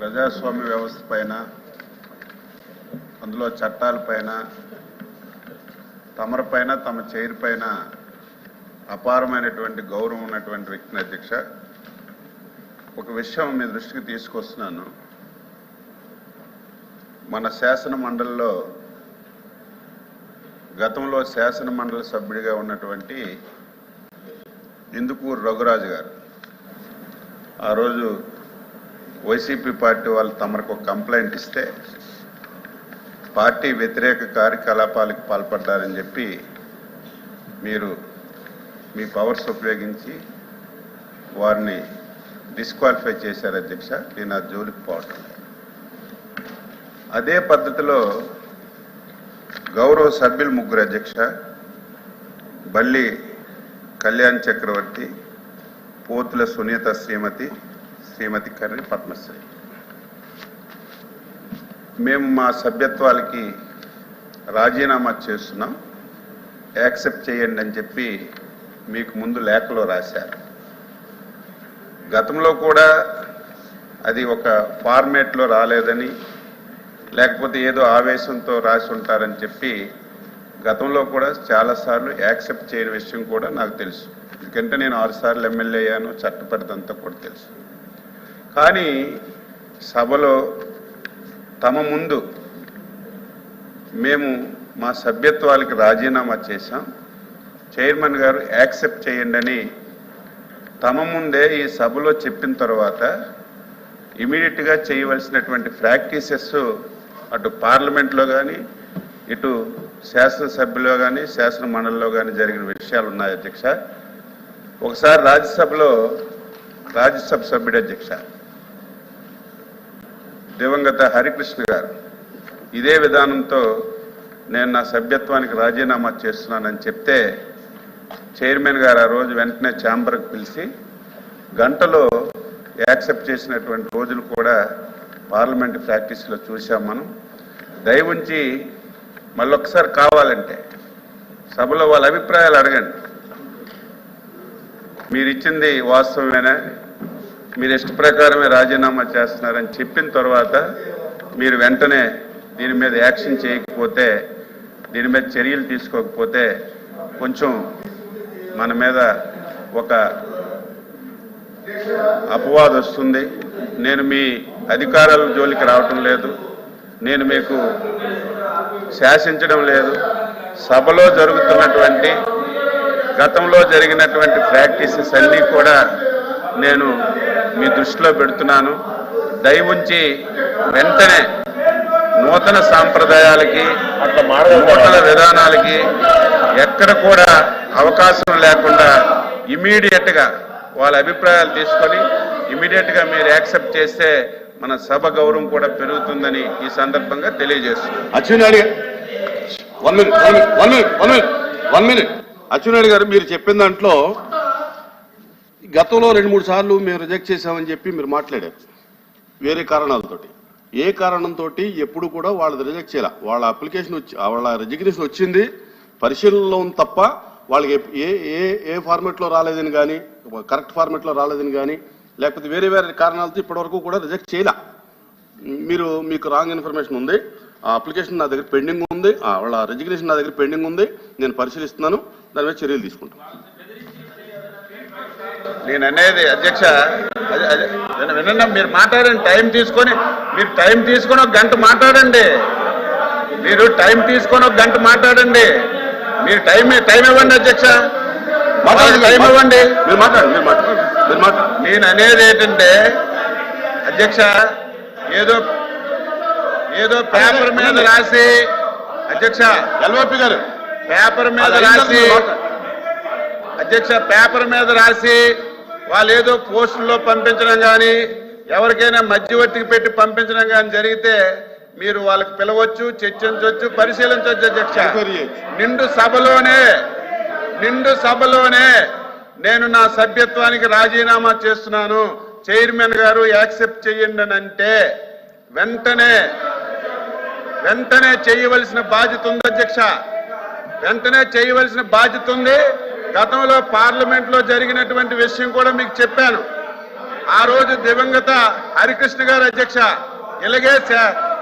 ప్రజాస్వామ్య వ్యవస్థ పైన అందులో చట్టాలపైన తమరిపైన తమ చైర్ పైన అపారమైనటువంటి గౌరవం ఉన్నటువంటి వ్యక్తిని అధ్యక్ష ఒక విషయం మీ దృష్టికి తీసుకొస్తున్నాను. మన శాసన మండలిలో గతంలో శాసన మండలి సభ్యుడిగా ఉన్నటువంటి ఇందుకూరు రఘురాజు గారు ఆ రోజు వైసీపీ పార్టీ వాళ్ళు తమకు ఒక కంప్లైంట్ ఇస్తే పార్టీ వ్యతిరేక కార్యకలాపాలకు పాల్పడ్డారని చెప్పి మీరు మీ పవర్స్ ఉపయోగించి వారిని డిస్క్వాలిఫై చేశారు అధ్యక్ష. నేను ఆ జోలికి పోవటం. అదే పద్ధతిలో గౌరవ సభ్యులు ముగ్గురు అధ్యక్ష బల్లి కళ్యాణ్ చక్రవర్తి పోతుల సునీత శ్రీమతి శ్రీమతి కర్రి పద్మశ్రీ. మేము మా సభ్యత్వాలకి రాజీనామా చేస్తున్నాం. యాక్సెప్ట్ చేయండి అని చెప్పి మీకు ముందు లేఖలో రాశారు. గతంలో కూడా అది ఒక ఫార్మేట్లో రాలేదని లేకపోతే ఏదో ఆవేశంతో రాసి ఉంటారని చెప్పి గతంలో కూడా చాలాసార్లు యాక్సెప్ట్ చేయని విషయం కూడా నాకు తెలుసు. ఎందుకంటే నేను ఆరుసార్లు ఎమ్మెల్యే అయ్యాను చట్టపరిదంతా కూడా తెలుసు. కానీ సభలో తమ ముందు మేము మా సభ్యత్వాలకి రాజీనామా చేశాం. చైర్మన్ గారు యాక్సెప్ట్ చేయండి అని తమ ముందే ఈ సభలో చెప్పిన తర్వాత ఇమీడియట్గా చేయవలసినటువంటి ప్రాక్టీసెస్ అటు పార్లమెంట్లో కానీ ఇటు శాసనసభ్యులో కానీ శాసన మండలిలో కానీ జరిగిన విషయాలు ఉన్నాయి అధ్యక్ష. ఒకసారి రాజ్యసభలో రాజ్యసభ సభ్యుడు అధ్యక్ష. దివంగత హరికృష్ణ గారు. ఇదే విధానంతో నేను నా సభ్యత్వానికి రాజీనామా చేస్తున్నానని చెప్తే చైర్మన్ గారు ఆ రోజు వెంటనే ఛాంబర్కి పిలిచి గంటలో యాక్సెప్ట్ చేసినటువంటి రోజులు కూడా పార్లమెంట్ ప్రాక్టీస్లో చూసాం మనం. దయవుంచి మళ్ళొకసారి కావాలంటే సభలో వాళ్ళ అభిప్రాయాలు అడగండి. మీరు ఇచ్చింది వాస్తవమేనా? మీరు ఇష్ట ప్రకారమే రాజీనామా చేస్తున్నారని చెప్పిన తర్వాత మీరు వెంటనే దీని మీద యాక్షన్ చేయకపోతే దీని మీద చర్యలు తీసుకోకపోతే కొంచెం మన మీద ఒక అపవాదం వస్తుంది. నేను మీ అధికారాల జోలికి రావటం లేదు. నేను మీకు శాసించడం లేదు. సభలో జరుగుతున్నటువంటి గతంలో జరిగినటువంటి ప్రాక్టీసెస్ అన్నీ కూడా నేను మీ దృష్టిలో పెడుతున్నాను. దయవుంచి వెంటనే నూతన సాంప్రదాయాలకి నూతన విధానాలకి ఎక్కడ కూడా అవకాశం లేకుండా ఇమీడియట్గా వాళ్ళ అభిప్రాయాలు తీసుకొని ఇమీడియట్గా మీరు యాక్సెప్ట్ చేస్తే మన సభ గౌరవం కూడా పెరుగుతుందని ఈ సందర్భంగా మినిట్ అచ్చెన్నాయుడు గారు మీరు చెప్పిన దాంట్లో గతంలో రెండు మూడు సార్లు మేము రిజెక్ట్ చేశామని చెప్పి మీరు మాట్లాడారు. వేరే కారణాలతోటి. ఏ కారణంతో ఎప్పుడు కూడా వాళ్ళది రిజెక్ట్ చేయాల. వాళ్ళ అప్లికేషన్ వచ్చి వాళ్ళ రిజిగ్నేషన్ వచ్చింది. పరిశీలనలో ఉంది తప్ప వాళ్ళకి ఏ ఏ ఏ ఫార్మెట్లో రాలేదని కానీ కరెక్ట్ ఫార్మెట్లో రాలేదని కానీ లేకపోతే వేరే వేరే కారణాలతో ఇప్పటివరకు కూడా రిజెక్ట్ చేయలే. మీరు మీకు రాంగ్ ఇన్ఫర్మేషన్ ఉంది. ఆ అప్లికేషన్ నా దగ్గర పెండింగ్ ఉంది. ఆ వాళ్ళ రిజిగ్నేషన్ నా దగ్గర పెండింగ్ ఉంది. నేను పరిశీలిస్తున్నాను. దాని మీద చర్యలు తీసుకుంటాను నేను అనేది అధ్యక్ష వినండి మీరు మాట్లాడండి టైం తీసుకొని మీరు టైం తీసుకొని ఒక గంట మాట్లాడండి. మీరు టైం తీసుకొని ఒక గంట మాట్లాడండి. మీరు టైం టైం ఇవ్వండి అధ్యక్ష. టైం ఇవ్వండి. మీరు మాట్లాడండి మీరు మాట్లాడండి మీరు మాట్లాడండి. నేను అనేది ఏంటంటే అధ్యక్ష ఏదో ఏదో పేపర్ మీద రాసి అధ్యక్ష ఎల్వైపి గారు పేపర్ మీద రాసి. అధ్యక్ష పేపర్ మీద రాసి వాళ్ళు ఏదో పోస్టుల్లో పంపించడం కానీ ఎవరికైనా మధ్యవర్తికి పెట్టి పంపించడం కానీ జరిగితే మీరు వాళ్ళకి పిలవచ్చు చర్చించవచ్చు పరిశీలించవచ్చు అధ్యక్ష. నిండు సభలోనే నిండు సభలోనే నేను నా సభ్యత్వానికి రాజీనామా చేస్తున్నాను. చైర్మన్ గారు యాక్సెప్ట్ చేయండి అని అంటే వెంటనే వెంటనే చేయవలసిన బాధ్యత ఉంది అధ్యక్ష. వెంటనే చేయవలసిన బాధ్యత ఉంది. గతంలో పార్లమెంట్లో జరిగినటువంటి విషయం కూడా మీకు చెప్పాను. ఆ రోజు దివంగత హరికృష్ణ గారు అధ్యక్ష ఇలాగే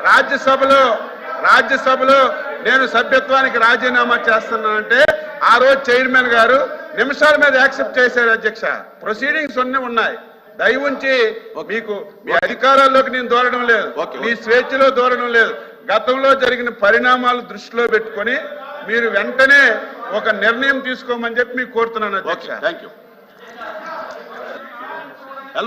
రాజ్యసభలో రాజ్యసభలో నేను సభ్యత్వానికి రాజీనామా చేస్తున్నానంటే ఆ రోజు చైర్మన్ గారు నిమిషాల మీద యాక్సెప్ట్ చేశారు అధ్యక్ష. ప్రొసీడింగ్స్ అన్నీ ఉన్నాయి. దయ ఉంచి మీకు మీ అధికారాల్లోకి నేను దూరడం లేదు. మీ స్వేచ్ఛలో దూరడం లేదు. గతంలో జరిగిన పరిణామాలు దృష్టిలో పెట్టుకొని మీరు వెంటనే ఒక నిర్ణయం తీసుకోమని చెప్పి మీకు కోరుతున్నాను ఓకే అధ్యక్ష థ్యాంక్ యూ